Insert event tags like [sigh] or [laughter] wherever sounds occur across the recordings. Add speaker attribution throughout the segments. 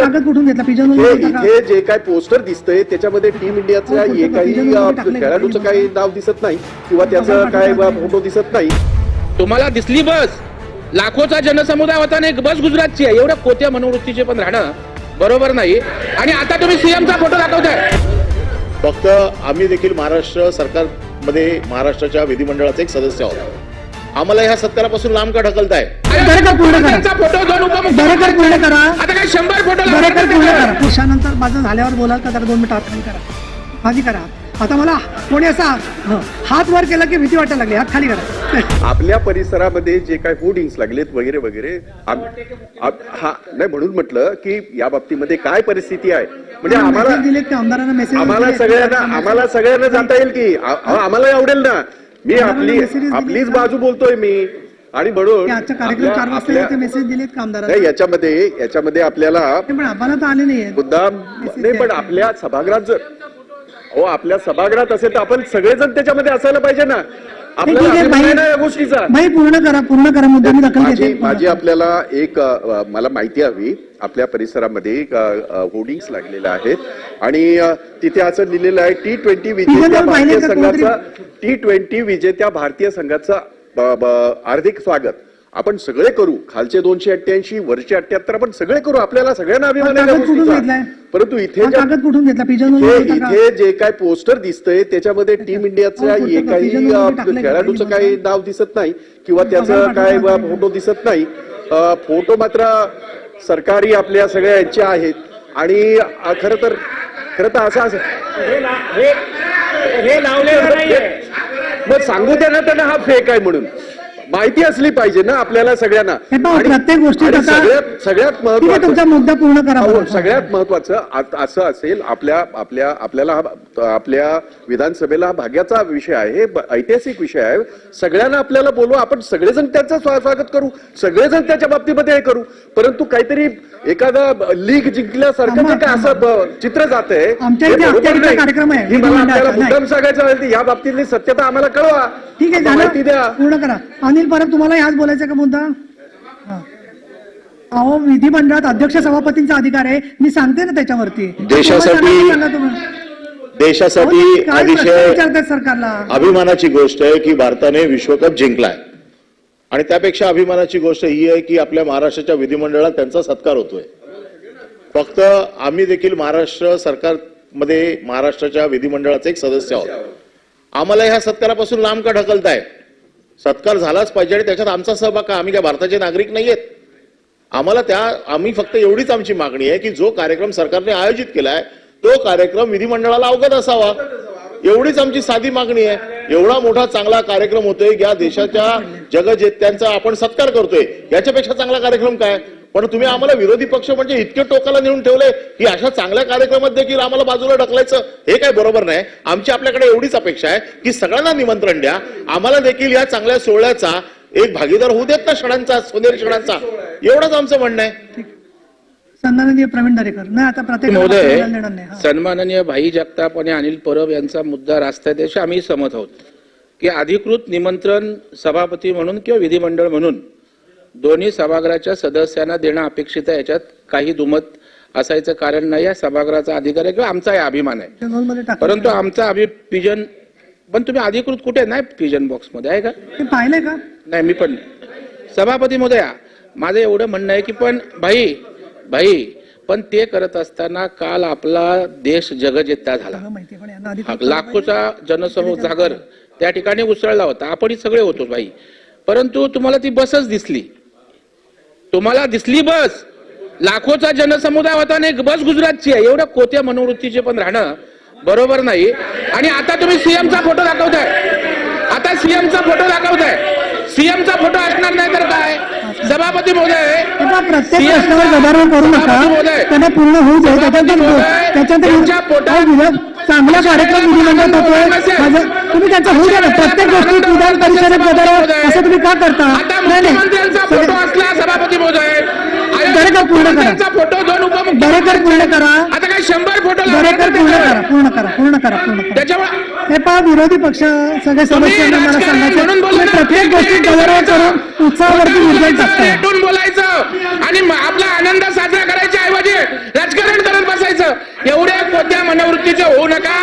Speaker 1: कागद कुठून घेतला पिजन
Speaker 2: हे जे काय पोस्टर दिसतंय त्याच्यामध्ये टीम इंडियाच्या
Speaker 1: हो,
Speaker 2: एकाही
Speaker 1: पिजन
Speaker 2: अ,
Speaker 1: वगैरे टाकलंय का?
Speaker 2: खेळाडूचं काही नाव दिसत नाही किंवा त्याचं काय फोटो दिसत नाही.
Speaker 3: तुम्हाला दिसली बस. लाखोचा जनसमुदाय होता ना एक बस गुजरातची आहे. एवढ्या कोत्या मनोवृत्तीचे पण राहणं बरोबर नाही. आणि आता तुम्ही सीएमचा फोटो दाखवताय.
Speaker 4: फक्त आम्ही देखील महाराष्ट्र सरकारमध्ये महाराष्ट्राच्या विधिमंडळाचे एक सदस्य आहोत. आम्हाला ह्या सत्कारापासून लांब का ढकलताय?
Speaker 1: दरेकर पूर्ण करा.
Speaker 3: त्यांचा फोटो दोन
Speaker 1: दरेकर
Speaker 3: उपमुख्यमंत्री
Speaker 1: पूर्ण करा.
Speaker 3: आता काय शंभर फोटो
Speaker 1: दरेकर पूर्ण
Speaker 3: लावणार
Speaker 1: करा. पुरुषानंतर माझं झाल्यावर बोलाल का? दोन मिनिटं खाली करा. खाली करा. आता मला कोणी असा हात वर केला की भीती वाटायला लागली. हात खाली करा. [laughs]
Speaker 2: आपल्या परिसरामध्ये जे काय होर्डिंग्स लागलेत वगैरे वगैरे हा नाही म्हणून म्हटलं की या बाबतीमध्ये काय परिस्थिती आहे? म्हणजे आम्हाला
Speaker 1: मेसेज दिलेत की आमदारांना मेसेज
Speaker 2: आम्हाला सगळ्यांना आम्हाला सगळ्यांना जाता येईल की? आम्हाला आवडेल ना. मी आपली आपलीच? बाजू बोलतोय मी. आणि म्हणून
Speaker 1: मेसेज दिलेत
Speaker 2: याच्यामध्ये याच्यामध्ये आपल्याला
Speaker 1: आले नाही
Speaker 2: मुद्दाम नाही पण आपल्या सभागृहात जर हो आपल्या सभागृहात असेल तर आपण सगळेजण त्याच्यामध्ये असायला पाहिजे ना. आपल्याला
Speaker 1: ठीक आहे,
Speaker 2: अभिमान आहे
Speaker 1: बाई-
Speaker 2: ना या गोष्टीचा.
Speaker 1: बाई पूर्ण करा पूर्ण करा मुद्दा मी दखल
Speaker 2: माझी
Speaker 1: घेते.
Speaker 2: माझी आपल्याला एक मला माहिती हवी. आपल्या परिसरामध्ये होर्डिंग्स लागलेल्या आहेत. आणि अ, तिथे असं लिहिलेलं आहे टी ट्वेंटी विजेत्या भारतीय संघाचा टी ट्वेंटी विजेत्या भारतीय संघाचा हार्दिक स्वागत. आपण सगळे करू. खालचे दोनशे अठ्ठ्याऐंशी वरचे अठ्ठ्याहत्तर आपण सगळे करू. आपल्याला सगळ्यांना अभिमान आहे
Speaker 1: हा?
Speaker 2: गोष्टीचा. परंतु इथे
Speaker 1: हा
Speaker 2: ज्या
Speaker 1: कागद कुठून घेतला? पिजन
Speaker 2: हे
Speaker 1: वगैरे होता का?
Speaker 2: इथे जे काय पोस्टर दिसतंय त्याच्यामध्ये टीम इंडियाच्या
Speaker 1: हो, कुठं
Speaker 2: एकाही
Speaker 1: pigeon वगैरे
Speaker 2: अ,
Speaker 1: टाकलंय का?
Speaker 2: खेळाडूचं काही नाव दिसत नाही किंवा त्याचं काय. फोटो दिसत नाही. अ, फोटो मात्र सरकारी आपल्या सगळ्या यांच्या आहेत. आणि अ, खरं तर खरं तर असं असं मग सांगू द्या ना त्यांना हा फेक आहे म्हणून. माहिती असली पाहिजे ना आपल्याला सगळ्यांना. आणि-
Speaker 1: प्रत्येक
Speaker 2: आणि
Speaker 1: आता-
Speaker 2: सगळ्यात महत्वाचं
Speaker 1: मुद्दा पूर्ण करा.
Speaker 2: सगळ्यात महत्वाचं असं असेल आपल्या आपल्या आपल्याला आपल्या विधानसभेला भाग्याचा विषय आहे हे ऐतिहासिक विषय आहे. सगळ्यांना आपल्याला बोलू आपण सगळेजण त्याचं स्वा- स्वागत करू सगळेजण त्याच्या बाबतीमध्ये हे करू. परंतु काहीतरी एखादा लीग जिंकल्यासारखं जे काय असं चित्र जात आहे. मुद्दाम सांगायचं या बाबतीतली सत्यता आम्हाला कळवा.
Speaker 1: ठीक आहे
Speaker 2: माहिती द्या.
Speaker 1: झालं पूर्ण करा. अनिल परब तुम्हाला ह्याच बोलायचा का मुद्दा? हा. अहो विधिमंडळात अध्यक्ष सभापतींचा अधिकार आहे. मी सांगते ना त्याच्यावरती.
Speaker 4: देशासाठी-. देशासाठी अतिशय
Speaker 1: सरकारला?
Speaker 4: अभिमानाची गोष्ट आहे की भारताने विश्वकप जिंकलाय. आणि त्यापेक्षा अभिमानाची गोष्ट ही आहे की आपल्या महाराष्ट्राच्या विधिमंडळात त्यांचा सत्कार होतोय. फक्त आम्ही देखील महाराष्ट्र सरकारमध्ये महाराष्ट्राच्या विधिमंडळाचे एक सदस्य आहोत. आम्हाला ह्या सत्कारापासून लांब का ढकलताय? सत्कार झालाच पाहिजे आणि त्याच्यात आमचा सहभाग का आम्ही काय भारताचे नागरिक नाहीयेत. आम्हाला त्या आम्ही फक्त एवढीच आमची मागणी आहे की जो कार्यक्रम सरकारने आयोजित केलाय तो कार्यक्रम विधिमंडळाला अवगत असावा. एवढीच आमची साधी मागणी आहे. एवढा मोठा चांगला कार्यक्रम होतोय या देशाच्या जगजेत्यांचा आपण सत्कार करतोय. याच्यापेक्षा चांगला कार्यक्रम काय? पण तुम्ही आम्हाला विरोधी पक्ष म्हणजे इतके टोकाला नेऊन ठेवले की अशा चांगल्या कार्यक्रमात देखील आम्हाला बाजूला ढकलायचं हे काय बरोबर नाही. आमची आपल्याकडे एवढीच अपेक्षा आहे की सगळ्यांना निमंत्रण द्या. आम्हाला देखील या चांगल्या सोहळ्याचा एक भागीदार होऊ देत ना क्षणांचा सोनेरी क्षणांचा एवढंच आमचं म्हणणं आहे.
Speaker 1: सन्माननीय प्रवीण दरेकर. नाही आता प्रत्येक
Speaker 3: महोदय
Speaker 1: देणार नाही. हा.
Speaker 3: सन्माननीय भाई जगताप आणि अनिल परब यांचा मुद्दा रास्त त्याशी आम्ही सहमत आहोत की अधिकृत निमंत्रण सभापती म्हणून किंवा विधिमंडळ म्हणून दोन्ही सभागृहाच्या सदस्यांना देणं अपेक्षित आहे. याच्यात काही दुमत असायचं कारण नाही. या सभागृहाचा अधिकार आहे किंवा आमचाही अभिमान आहे. परंतु आमचा अभि पिजन पण तुम्ही अधिकृत कुठे नाही पिजन बॉक्समध्ये आहे का?
Speaker 1: पाहिलंय का?
Speaker 3: नाही मी पण. सभापती महोदया माझं एवढं म्हणणं आहे की पण भाई भाई पण ते करत असताना काल आपला देश जगजेत्ता झाला. लाखोचा जनसमूह जागर त्या ठिकाणी उसळला होता. आपणही सगळे होतो भाई. परंतु तुम्हाला ती बसच दिसली. तुम्हाला दिसली बस. लाखोचा जनसमुदाय होता एक बस गुजरातची आहे. एवढ्या कोत्या मनोवृत्तीचे पण राहणं बरोबर नाही. आणि आता तुम्ही सीएमचा फोटो दाखवताय. आता सीएमचा फोटो दाखवताय. सीएमचा फोटो असणार नाही तर काय? सभापती महोदय.
Speaker 1: प्रत्येक प्रश्नावर गदारोळ करू नका.
Speaker 3: सभापती महोदय.
Speaker 1: त्यांना पूर्ण होऊ दे. त्याच्यानंतर
Speaker 3: पोटात-
Speaker 1: चांगला कार्यक्रम विधिमंडळ होतोय तुम्ही त्यांचा होऊ द्या प्रत्येक गोष्टीत विधान परिषदेत गदारोळ असं तुम्ही का करता
Speaker 3: आता
Speaker 1: नाही, नाही.
Speaker 3: मुख्यमंत्र्यांचा फोटो असला सभापती महोदय
Speaker 1: दरेकर पूर्ण करा.
Speaker 3: त्यांचा फोटो दोन
Speaker 1: दरेकर
Speaker 3: उपमुख्यमंत्री
Speaker 1: पूर्ण करा
Speaker 3: आता
Speaker 1: दरेकर पूर्ण करा? पूर्ण करा पूर्ण करा पूर्ण करा
Speaker 3: त्याच्यामुळे
Speaker 1: हे पहा विरोधी पक्ष सगळे सदस्यांना मला
Speaker 3: राजकारणी
Speaker 1: सांगायचं
Speaker 3: म्हणून बोलू
Speaker 1: तुम्ही
Speaker 3: नका.
Speaker 1: प्रत्येक गोष्टीत गदारोळ करून उत्साहावरती निर्णय टाकताय
Speaker 3: भेटून बोलायचं आणि म- आपला आनंद साजरा करायच्या ऐवजी चुकीचं होऊ नका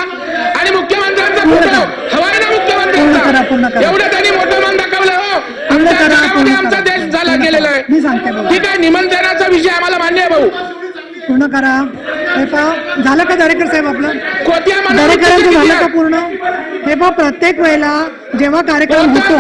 Speaker 3: आणि मुख्यमंत्र्यांचा
Speaker 1: पूर्ण
Speaker 3: फोटो
Speaker 1: करा.
Speaker 3: हवाय ना
Speaker 1: पूर्ण करा, पूर्ण
Speaker 3: मुख्यमंत्र्यांचा
Speaker 1: करा.
Speaker 3: एवढं त्यांनी मोठं मान दाखवलं हो
Speaker 1: पूर्ण
Speaker 3: आमच्या
Speaker 1: करा,
Speaker 3: जगामध्ये आमचा. देश झाला गेलेला
Speaker 1: करा. मी सांगते
Speaker 3: आहे
Speaker 1: बघा.
Speaker 3: ठीक आहे निमंत्रणाचा विषय आम्हाला मान्य आहे भाऊ
Speaker 1: पूर्ण करा हे पहा झालं का दरेकर साहेब आपलं? दरेकरांचं झालं का पूर्ण? हे पहा प्रत्येक वेळेला जेव्हा कार्यक्रम होतो?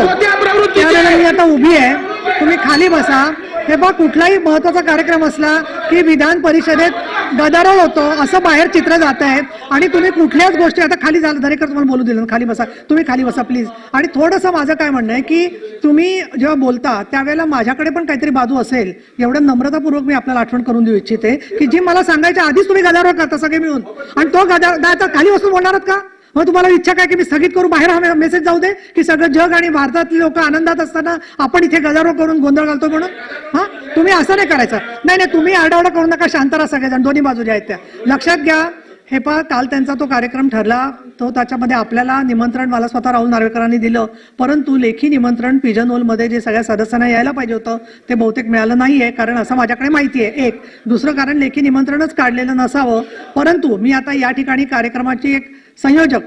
Speaker 1: त्यावेळेला मी आता उभी आहे. तुम्ही खाली बसा. हे पहा कुठलाही महत्त्वाचा कार्यक्रम असला की विधान परिषदेत गदारोळ होतो असं बाहेर चित्र जात आहेत. आणि तुम्ही कुठल्याच गोष्टी आता खाली झालं दरेकर तुम्हाला बोलू दिलं खाली बसा. तुम्ही खाली बसा प्लीज आणि थोडंसं माझं काय म्हणणं आहे की तुम्ही जेव्हा बोलता त्यावेळेला माझ्याकडे पण काहीतरी बाजू असेल. एवढं नम्रतापूर्वक मी आपल्याला आठवण करून देऊ इच्छिते की जी मला सांगायच्या आधीच तुम्ही गदारोळ करता सगळे मिळून. आणि तो गदारोळ आता खाली बसून बोलणार का? मग तुम्हाला इच्छा काय की मी स्थगित करू बाहेर हा मेसेज जाऊ दे? की सगळं जग आणि भारतातले लोक आनंदात असताना आपण इथे गदारोळ करून गोंधळ घालतो म्हणून? हा? तुम्ही असं नाही करायचं. नाही नाही तुम्ही आरडाओरडा करू नका शांत राहा सगळेजण. दोन्ही बाजू ज्या आहेत त्या. लक्षात घ्या हे पहा काल त्यांचा तो कार्यक्रम ठरला. तो त्याच्यामध्ये आपल्याला निमंत्रण मला स्वतः राहुल नार्वेकरांनी दिलं. परंतु लेखी निमंत्रण पिजन होलमध्ये जे सगळ्या सदस्यांना यायला पाहिजे होतं ते बहुतेक मिळालं नाही आहे कारण असं माझ्याकडे माहिती आहे. एक दुसरं कारण लेखी निमंत्रणच काढलेलं नसावं. परंतु मी आता या ठिकाणी कार्यक्रमाची एक संयोजक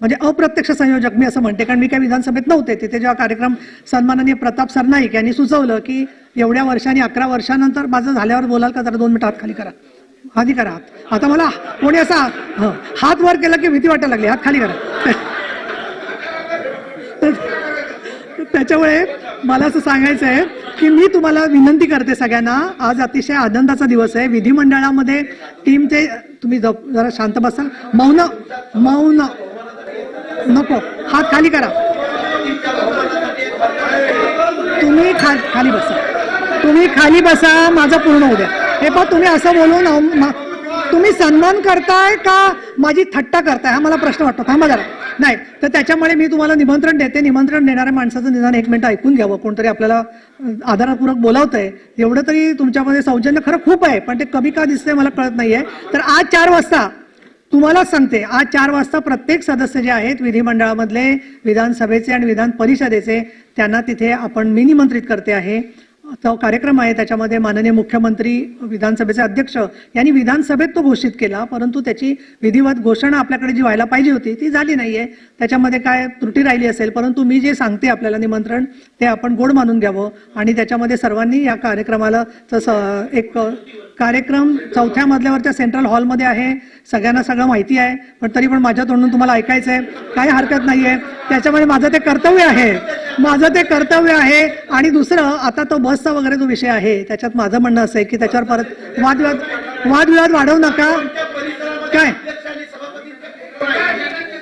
Speaker 1: म्हणजे अप्रत्यक्ष संयोजक मी असं म्हणते कारण मी काही विधानसभेत नव्हते. तिथे जेव्हा कार्यक्रम सन्माननीय प्रताप सरनाईक यांनी सुचवलं की एवढ्या वर्षांनी अकरा वर्षानंतर माझं झाल्यावर बोलाल का? जरा दोन मिनिट खाली करा. आधी करा. आता मला कोणी असा हात वर केला की भीती वाटायला लागली? हात खाली करा. त्याच्यामुळे मला असं सांगायचं आहे की मी तुम्हाला विनंती करते सगळ्यांना आज अतिशय आनंदाचा दिवस आहे. विधिमंडळामध्ये टीमचे तुम्ही जप- जरा शांत बसाल मौन मौन नको. हात खाली करा. तुम्ही खा खाली बसा. तुम्ही खाली बसा माझं पूर्ण होऊ द्या. हे पहा तुम्ही असं बोलून तुम्ही सन्मान करताय का माझी थट्टा करताय? हा मला प्रश्न वाटतो. थांबा जरा. नाही तर त्याच्यामुळे मी तुम्हाला निमंत्रण देते. निमंत्रण देणाऱ्या माणसाचं निदान एक मिनिट ऐकून घ्यावं. कोणतरी आपल्याला आधारपूर्वक बोलावतंय. एवढं तरी तुमच्यामध्ये सौजन्य खरं खूप आहे पण ते कमी का दिसतंय मला कळत नाहीये. तर आज चार वाजता तुम्हाला सांगते आज चार वाजता प्रत्येक सदस्य जे आहेत विधिमंडळामधले विधानसभेचे आणि विधान परिषदेचे त्यांना तिथे आपण मी निमंत्रित करते आहे. तो कार्यक्रम आहे. त्याच्यामध्ये माननीय मुख्यमंत्री विधानसभेचे अध्यक्ष यांनी विधानसभेत तो घोषित केला. परंतु त्याची विधिवत घोषणा आपल्याकडे जी व्हायला पाहिजे होती ती झाली नाही आहे त्याच्यामध्ये काय त्रुटी राहिली असेल परंतु मी जे सांगते आपल्याला निमंत्रण ते आपण गोड मानून घ्यावं. आणि त्याच्यामध्ये सर्वांनी या कार्यक्रमाला तसं एक कार्यक्रम चौथ्या मजल्यावरच्या सेंट्रल हॉलमध्ये आहे. सगळ्यांना सगळं माहिती आहे. पण तरी पण माझ्या तोंडून तुम्हाला ऐकायचं आहे काही हरकत नाही आहे त्याच्यामुळे माझं ते कर्तव्य आहे. माझं ते कर्तव्य आहे. आणि दुसरं आता तो बसचा वगैरे जो विषय आहे त्याच्यात माझं म्हणणं असं आहे की त्याच्यावर परत वादविवाद वादविवाद वाढवू नका. काय?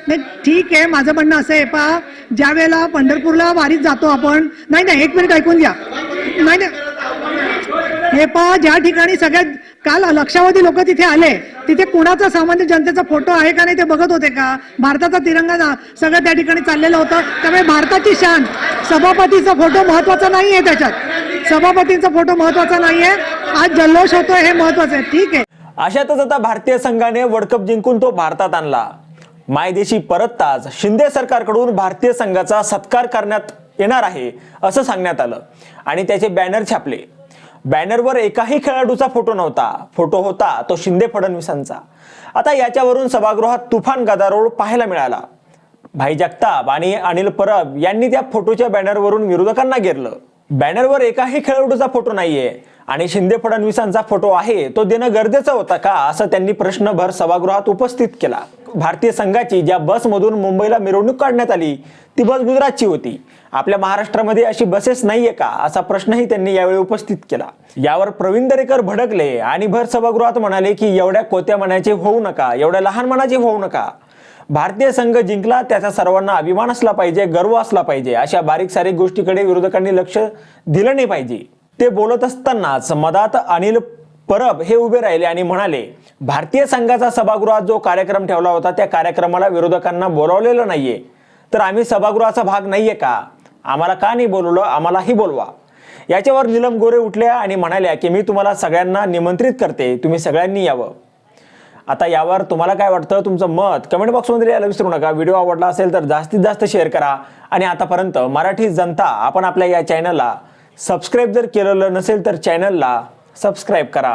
Speaker 1: नाही ठीक आहे. माझं म्हणणं असं आहे पा ज्या वेळेला पंढरपूरला वारीत जातो आपण नाही नाही एक मिनिट ऐकून घ्या. नाही नाही. हे पहा ज्या ठिकाणी सगळ्यात काल लक्षावधी लोक तिथे आले तिथे कुणाचा सामान्य जनतेचा फोटो आहे का नाही ते बघत होते का? भारताचा तिरंगा सगळं त्या ठिकाणी चाललेलं होतं. त्यामुळे भारताची शान सभापतीचा फोटो महत्त्वाचा नाही आहे त्याच्यात. सभापतींचा फोटो महत्त्वाचा नाही आहे आज जल्लोष होतोय हे महत्वाचं आहे. ठीक आहे.
Speaker 5: अशातच आता भारतीय संघाने वर्ल्ड कप जिंकून तो भारतात आणला. मायदेशी परतताच शिंदे सरकारकडून भारतीय संघाचा सत्कार करण्यात येणार आहे असं सांगण्यात आलं. आणि त्याचे बॅनर छापले. बॅनरवर एकाही खेळाडूचा फोटो नव्हता. फोटो होता तो शिंदे फडणवीसांचा. आता याच्यावरून सभागृहात तुफान गदारोळ पाहायला मिळाला. भाई जगताप आणि अनिल परब यांनी त्या फोटोच्या बॅनरवरून विरोधकांना घेरलं. बॅनरवर एकाही खेळाडूचा फोटो नाहीये आणि शिंदे फडणवीसांचा फोटो आहे तो देणं गरजेचं होता का असं त्यांनी प्रश्नभर सभागृहात उपस्थित केला. भारतीय संघाची ज्या बसमधून मुंबईला मिरवणूक काढण्यात आली ती बस गुजरातची होती. आपल्या महाराष्ट्रामध्ये अशी बसेस नाहीये का? असा प्रश्नही त्यांनी यावेळी उपस्थित केला. यावर प्रवीण दरेकर भडकले आणि भर सभागृहात म्हणाले की एवढ्या कोत्या मनाचे होऊ नका एवढ्या लहान मनाचे होऊ नका. भारतीय संघ जिंकला त्याचा सर्वांना अभिमान असला पाहिजे गर्व असला पाहिजे अशा बारीक सारीक गोष्टीकडे विरोधकांनी लक्ष दिलं नाही पाहिजे. ते बोलत असतानाच मदात अनिल परब हे उभे राहिले आणि म्हणाले भारतीय संघाचा सभागृहात जो कार्यक्रम ठेवला होता त्या कार्यक्रमाला विरोधकांना बोलावलेलं नाहीये. तर आम्ही सभागृहाचा भाग नाहीये का? आम्हाला का नाही बोलवलं? आम्हालाही बोलवा. याच्यावर नीलम गोरे उठल्या आणि म्हणाल्या की मी तुम्हाला सगळ्यांना निमंत्रित करते. तुम्ही सगळ्यांनी यावं. आता यावर तुम्हाला काय वाटतं? तुमचं मत कमेंट बॉक्समध्ये यायला विसरू नका. व्हिडिओ आवडला असेल तर जास्तीत जास्त शेअर करा. आणि आतापर्यंत मराठी जनता आपण आपल्या या चॅनलला सबस्क्राईब जर केलेलं नसेल तर चॅनलला सबस्क्राईब करा.